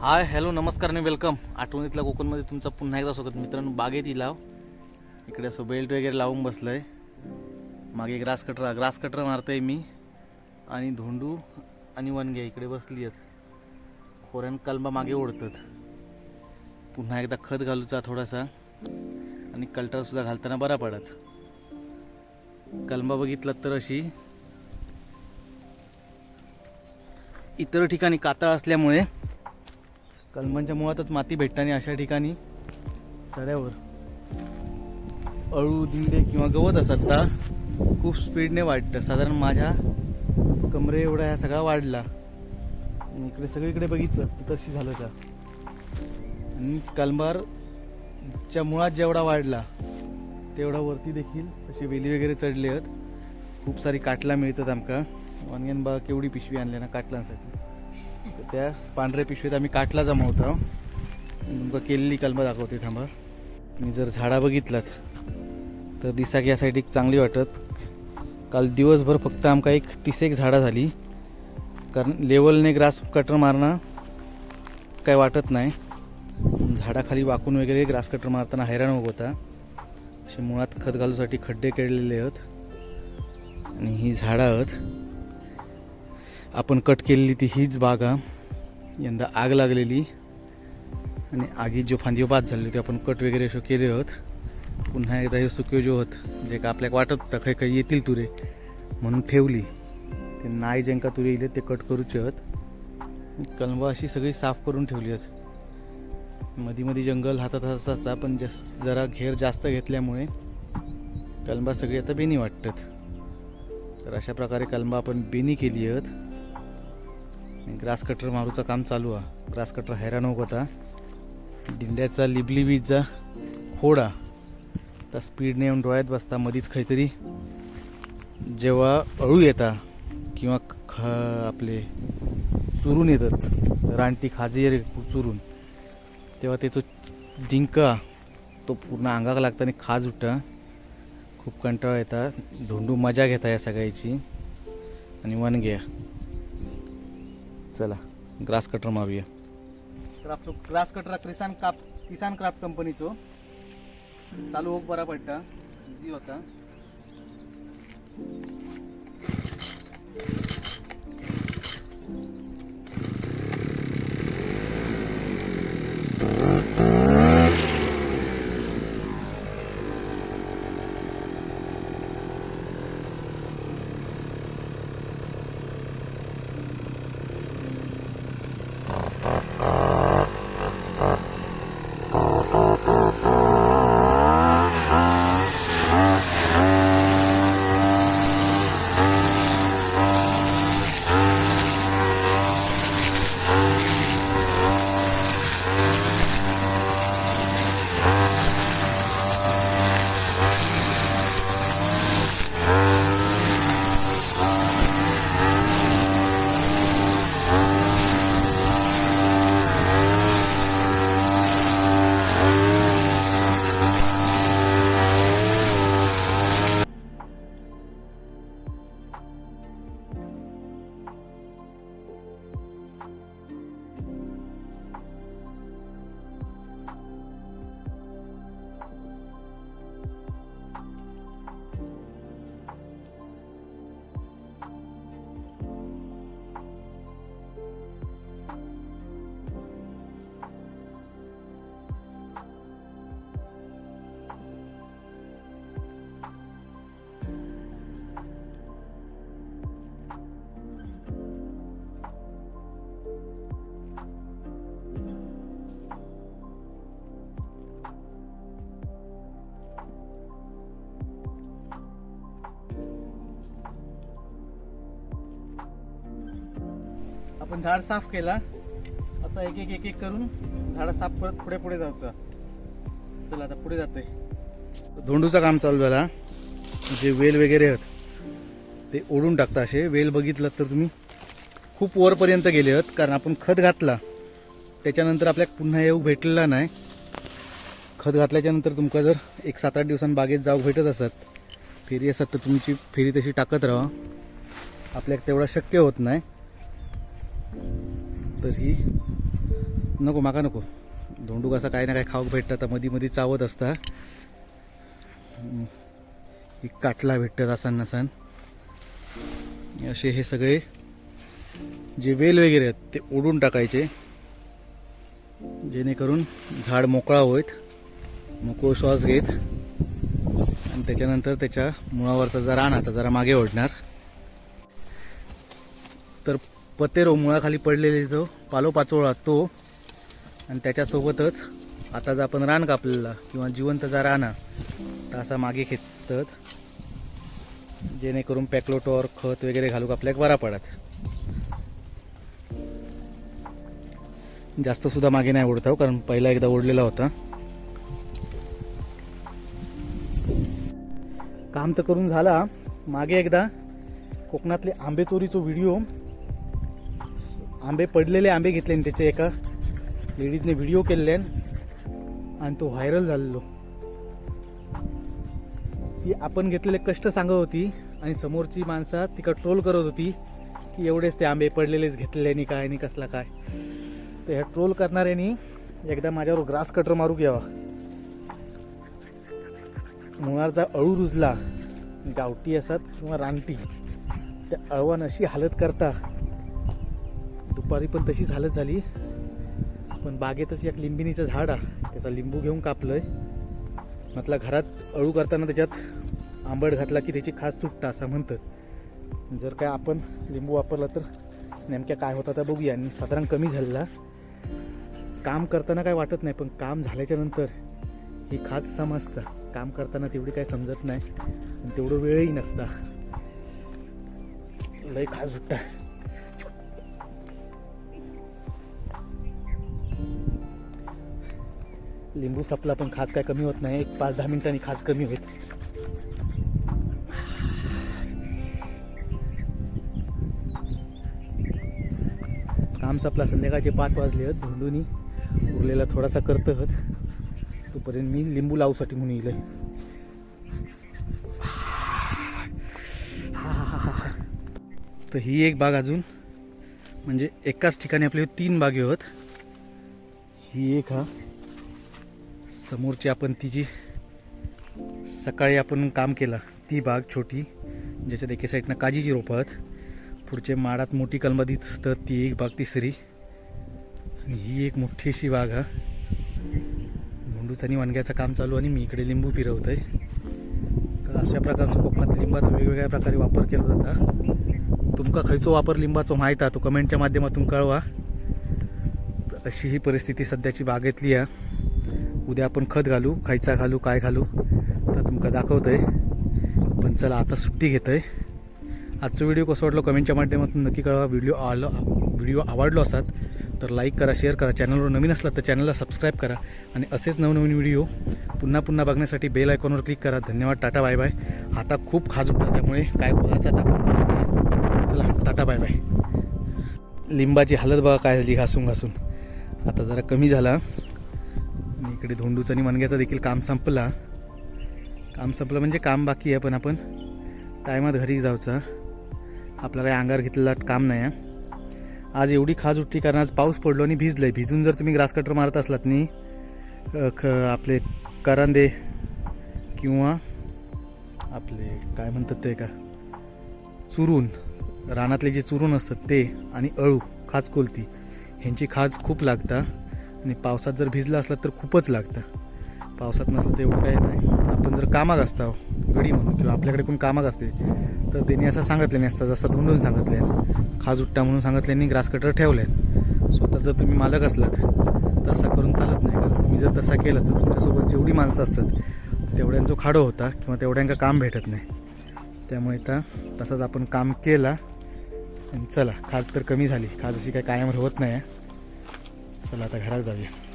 Hi hello नमस्कार आणि welcome आठवणीतल्या कोकणमध्ये तुमचं पुन्हा एकदा स्वागत. मित्रांनो बागेत इलाव इकडे असं बेल्ट वगैरे लावून बसलं आहे मागे ग्रास कटर ग्रास कटर मारतोय मी आणि धोंडू आणि वनगे इकडे बसली आहेत. खोऱ्यान कलबा मागे ओढतात. पुन्हा एकदा खत घालूचा थोडासा आणि कल्टरसुद्धा घालताना बरा पडत. कलमा बघितलात तर अशी. इतर ठिकाणी कातळ असल्यामुळे कलमांच्या म्हणजे मुळातच माती भेटताना अशा ठिकाणी सड्यावर अळू दिंडे किंवा गवत असतात ता खूप स्पीडने वाढतं. साधारण माझ्या कमरे एवढा ह्या सगळा वाढला. इकडे सगळीकडे बघितलं तर तशी झालं का आणि कलमारच्या मुळात जेवढा वाढला तेवढा वरती देखील असे वेली वगैरे चढले आहेत खूप सारी काटला मिळतात आमका. वांग्यान बा केवढी पिशवी आणल्या ना काटलांसाठी. त्या पांढऱ्या पिशवीत आम्ही काटला जमवतो तुमका केलेली कलमं दाखवते थांबा. मी जर झाडा बघितलात तर दिसा की या साईड एक चांगली वाटत. काल दिवसभर फक्त आमका एक तीस एक झाडं झाली. कारण लेवलने ग्रास कटर मारणं काय वाटत नाही. झाडाखाली वाकून वगैरे ग्रास कटर मारताना हैराण होत होता. असे मुळात खत घालूसाठी खड्डे केलेले आहेत. आणि ही झाडं आहेत. आपण कट केलेली ती हीच बागा यंदा आग लागलेली. आणि आगीत जो फांदी बाद झाली होती आपण कट वगैरे असे केले होत. पुन्हा एकदा हे सुक्यो जो होत जे का आपल्याक वाटत होतं काही काही येतील तुरे म्हणून ठेवली. ते नाही ज्यांका तुरे येईल ते कट करूचे आहेत कलमा अशी सगळी साफ करून ठेवली आहेत मधी मधी जंगल हातात असाचा पण जस जरा घेर जास्त घेतल्यामुळे कलबा सगळी आता बेनी वाटतात. तर अशा प्रकारे कलंबा आपण बेनी केली आहेत ग्रास कटर मारूचं काम चालू आहे. ग्रास कटर हैराण होता दिंड्याचा लिबलिबीचा खोडा त्या स्पीडने येऊन डोळ्यात बसता मधीच काहीतरी. जेव्हा अळू येता किंवा ख आपले चुरून येतात रानटी खाजे चुरून तेव्हा त्याचं डिंका तो पूर्ण अंगाक लागता आणि खाज उठता. खूप कंटाळा येता. धोंडू मजा घेता या सगळ्याची. आणि वन घ्या. चला. ग्रास कटर मारूया. तर आपलं ग्रास कटर किसान काप किसान क्राफ्ट कंपनीचो. चालू होक बरा पडटा. जी होता. आपण झाड साफ केला. असं एक एक एक एक करून झाड साफ करत पुढे पुढे जायचं. चला आता पुढे जाते धोंडूचं काम चालू झाला जे वेल वगैरे आहेत ते ओढून टाकता असे. वेल बघितलं तर तुम्ही खूप वरपर्यंत गेले आहेत कारण आपण खत घातला. त्याच्यानंतर आपल्याला पुन्हा येऊ भेटलेला नाही. खत घातल्याच्या नंतर तुमका जर एक सात आठ दिवसां बागेत जाऊ भेटत असत फेरी असत तर तुमची फेरी तशी टाकत राहा. आपल्याला तेवढा शक्य होत नाही. तर ही नको माका नको. धोंडूक असा काही ना काही खाऊक भेटतं तर मधी मधी चावत असता. ही काटला भेटतं रासन नसान. असे हे सगळे जे वेल वगैरे आहेत ते ओढून टाकायचे. जेणेकरून झाड मोकळा होईत मोकळ श्वास घेत. आणि त्याच्यानंतर त्याच्या मुळावरचा जरा रान आता जरा मागे ओढणार. तर पतेरो मुळाखाली पडलेले जो पालोपाचोळा तो आणि त्याच्यासोबतच आता जर आपण रान कापलेला किंवा जिवंत जा राना तर असा मागे खेचतात. जेणेकरून पॅकलोटॉर खत वगैरे घालूक आपल्याक बरा पडत. जास्त सुद्धा मागे नाही ओढताव कारण पहिला एकदा ओढलेला होता. काम तर करून झाला. मागे एकदा कोकणातले आंबेचोरीचो व्हिडिओ आंबे पडलेले आंबे घेतले आणि त्याचे एका लेडीजने व्हिडिओ केलेले आणि तो व्हायरल झालेलो. ती आपण घेतलेले कष्ट सांगत होती आणि समोरची माणसं तिका ट्रोल करत होती की एवढेच ते आंबे पडलेलेच घेतलेले आणि काय आणि कसला काय. तर ह्या ट्रोल करणाऱ्यांनी एकदा माझ्यावर ग्रास कटर मारू घ्यावा मुळाचा अळू रुजला. गावठी असतात किंवा रानटी. त्या अळवान अशी हालत करता दुपारी पण तशीच हालत झाली. पण बागेतच एक लिंबिनीचं झाड आहे. त्याचा लिंबू घेऊन कापलंय. म्हटलं घरात अळू करताना त्याच्यात आंबट घातला की त्याची खास तुटता असं म्हणतं. जर काय आपण लिंबू वापरला तर नेमक्या काय होता त्या बघूया. आणि साधारण कमी झालेला. काम करताना काय वाटत नाही पण काम झाल्याच्यानंतर ही खास समजतं काम करताना तेवढी काही समजत नाही. आणि तेवढं वेळही नसता. लय खास सुट्टा लिंबू सपला पण खास काय कमी होत नाही. एक पाच दहा मिनिटांनी खास कमी होईल. काम सपला संध्याकाळचे पाच वाजले आहेत. धुंडूनी उरलेला थोडासा करत आहोत. तोपर्यंत मी लिंबू लावूसाठी म्हणून येईल तर ही एक बाग अजून. म्हणजे एकाच ठिकाणी आपले तीन बागे होत. ही एक हा. समोरची आपण ती जी सकाळी आपण काम केलं ती बाग छोटी ज्याच्यात एके साईडनं काजीची रोपं आहेत. पुढचे माडात मोठी कलमा दिसतात ती एक बाग तिसरी. आणि ही एक मोठी अशी बाग हा. झोंडूचं आणि वांग्याचं काम चालू आणि मी इकडे लिंबू फिरवत आहे तर अशा प्रकारचं कोकणात लिंबाचा वेगवेगळ्या प्रकारे वापर केला जाता. तुमका खयचो वापर लिंबाचो माहीत आहे? तो कमेंटच्या माध्यमातून कळवा. तर अशी ही परिस्थिती सध्याची बागेतली आहे. उद्या आपण खत घालू खायचा घालू काय घालू तर तुमका दाखवतंय. पण चला आता सुट्टी घेतोय. आजचा व्हिडिओ कसं वाटलं कमेंटच्या माध्यमातून नक्की कळवा. व्हिडिओ आलो व्हिडिओ आवडलो असतात तर लाईक करा शेअर करा. चॅनलवर नवीन असला तर चॅनलला सबस्क्राईब करा. आणि असेच नवनवीन व्हिडिओ पुन्हा पुन्हा बघण्यासाठी बेल आयकॉनवर क्लिक करा. धन्यवाद टाटा बाय बाय. आता खूप खाज उठला त्यामुळे काय बोलायचं आता आपण चला टाटा बाय बाय. लिंबाची हालत बघा काय झाली घासून घासून. आता जरा कमी झाला. इकडे धोंडूचा आणि मनग्याचं देखील काम संपला. काम संपलं म्हणजे काम बाकी आहे पण आपण टायमात घरी जाऊचा. आपला काही अंगार घेतलेला काम नाही आहे. आज एवढी खाज उठली कारण आज पाऊस पडलो आणि भिजलंय. भिजून जर तुम्ही ग्रास कटर मारत असलात नाही ख आपले करंदे किंवा आपले काय म्हणतात ते का? चुरून रानातले जे चुरून असतात ते आणि अळू खाज कोलती ह्यांची खाज खूप लागतं. आणि पावसात जर भिजलं असलं तर खूपच लागतं. पावसात नसलं तर एवढं काही नाही. आपण जर कामात असता गडी म्हणून किंवा आपल्याकडे कोण कामात असते तर त्यांनी असं सांगितलं नाही असतं जसं धुंडून सांगितलं खाज उट्टा म्हणून सांगितल्याने ग्रास कटर ठेवले स्वतः जर तुम्ही मालक असलात तसा करून चालत नाही कारण तुम्ही जर तसा केला तर तुमच्यासोबत जेवढी माणसं असतात तेवढ्यांचा खाडो होता किंवा तेवढ्यांका काम भेटत नाही. त्यामुळे तर तसंच आपण काम केला आणि चला. खाज तर कमी झाली. खाज अशी काही कायम होत नाही चला आता घरात जाऊया.